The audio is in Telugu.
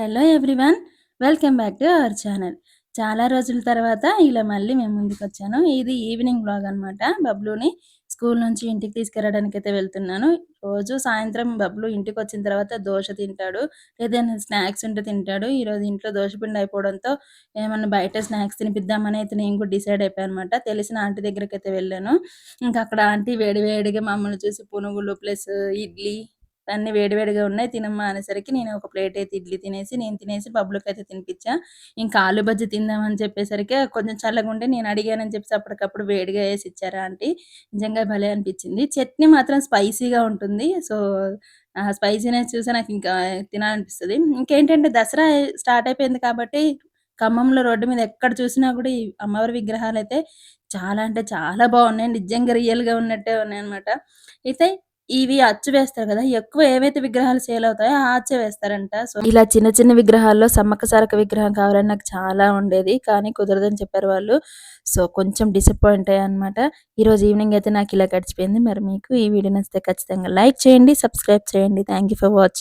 Hello everyone welcome back to our channel. చాలా రోజుల తర్వాత ఇలా మళ్ళీ మేము ముందుకు వచ్చాను. ఇది ఈవినింగ్ బ్లాగ్ అనమాట బబ్లుని స్కూల్ నుంచి ఇంటికి తీసుకెళ్ళడానికి అయితే వెళ్తున్నాను. రోజు సాయంత్రం బబ్లు ఇంటికి వచ్చిన తర్వాత దోశ తింటాడు ఏదైనా స్నాక్స్ ఉంటే తింటాడు. ఈ రోజు ఇంట్లో దోశ పిండి అయిపోవడంతో ఏమన్నా బయట స్నాక్స్ తినిపిద్దామని అయితే నేను కూడా డిసైడ్ అయిపోయాను అనమాట తెలిసిన ఆంటీ దగ్గరికి అయితే వెళ్ళాను. ఇంకా అక్కడ ఆంటీ వేడి వేడిగా మమ్మల్ని చూసి పునుగులు ప్లస్ ఇడ్లీ అన్ని వేడివేడిగా ఉన్నాయి తినమ్మా అనేసరికి నేను ఒక ప్లేట్ అయితే ఇడ్లీ తినేసి నేను తినేసి బబ్బులకి అయితే తినిపించా. ఇంకా ఆలు బజ్జి తిందామని చెప్పేసరికి కొంచెం చల్లగా ఉంటే నేను అడిగానని చెప్పేసి అప్పటికప్పుడు వేడిగా వేసి ఇచ్చారా ఆంటీ? నిజంగా భలే అనిపించింది. చట్నీ మాత్రం స్పైసీగా ఉంటుంది. సో ఆ స్పైసీనెస్ చూసి నాకు ఇంకా తినాలనిపిస్తుంది. ఇంకేంటంటే దసరా స్టార్ట్ అయిపోయింది కాబట్టి ఖమ్మంలో రోడ్డు మీద ఎక్కడ చూసినా కూడా ఈ అమ్మవారి విగ్రహాలు అయితే చాలా అంటే చాలా బాగున్నాయి నిజంగా రియల్గా ఉన్నట్టే ఉన్నాయి అనమాట అయితే ఇవి అచ్చు వేస్తారు కదా ఎక్కువ ఏవైతే విగ్రహాలు సేల్ అవుతాయో ఆ అచ్చే వేస్తారంట. సో ఇలా చిన్న చిన్న విగ్రహాల్లో సమ్మక్క సారక విగ్రహం కావాలని నాకు చాలా ఉండేది కానీ కుదరదని చెప్పారు వాళ్ళు. సో కొంచెం డిసప్పాయింట్ అయ్యానమాట ఈరోజు ఈ రోజు ఈవినింగ్ అయితే నాకు ఇలా గడిచిపోయింది. మరి మీకు ఈ వీడియో నచ్చితే ఖచ్చితంగా లైక్ చేయండి సబ్స్క్రైబ్ చేయండి. Thank for watching